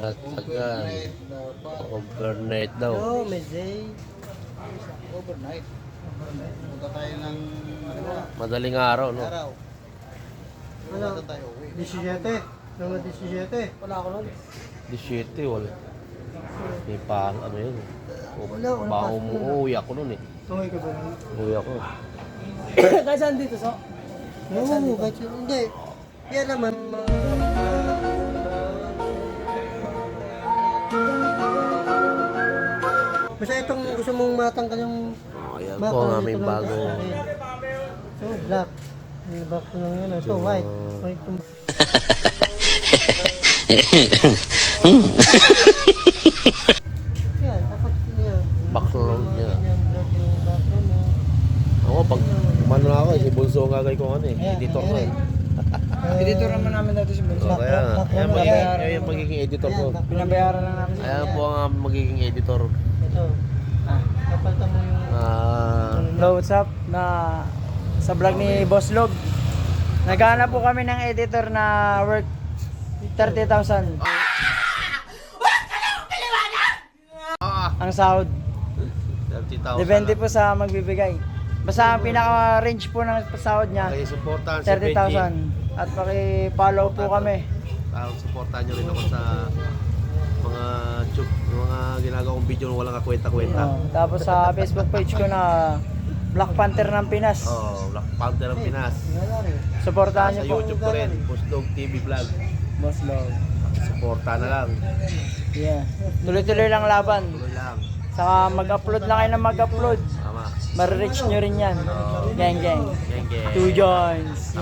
Latsagan. Overnight daw. Oh, may day. Overnight. Punta tayo ng ano? Madaling araw, no? Araw. Ano? Punta tayo uwi. 17. Mga 17. Wala ako nun. 17, wala. May pa, ano yun? Wala, wala Baka pa. umuwi ako nun eh. Tuloy ka ba nun? Umuwi ako. Kahit saan dito, so? Oo, saan. Hindi. Yan naman. Basta itong gusto mong matanggal yung Ayan Baka po ang ito aming bago. So, black. Yung black ko lang yun. So, white. White yung... Yan, dapat yan. Background niya. Yan. Ako, pag umano na ako, si Bunso ang gagawin ko ano eh. Editor ko ayan. eh. Editor naman namin dati si Bunso. So, kaya, ayan, magiging, ayan yung magiging editor ko. Pinabayaran lang namin. Ayan po ang magiging editor. Ito. Ah. Kapalta mo yung... Ah, Hello, what's up? Na sa vlog ni Boss Log. Naghahanap po kami ng editor na worth 30,000 ah, ang sahod. 30,000. Depende po sa magbibigay. Basta ang pinaka-range po ng sahod niya, Kaya supportan si Benji. 30,000. At paki-follow po kami. Tawag supportan nyo rin ako sa mga tube, mga ginagawa kong video na walang kakwenta-kwenta. Oh, tapos sa Facebook page ko na Black Panther ng Pinas. Oh, Black Panther ng Pinas. Rin. Suportahan Sa niyo po. YouTube ko rin, Pusdog TV Vlog. Boss Log. Suporta na lang. Yeah. Tuloy-tuloy lang laban. Tuloy lang. Saka mag-upload lang kayo ng mag-upload. Marireach nyo rin yan. Gang gang. Gang gang. Two joints.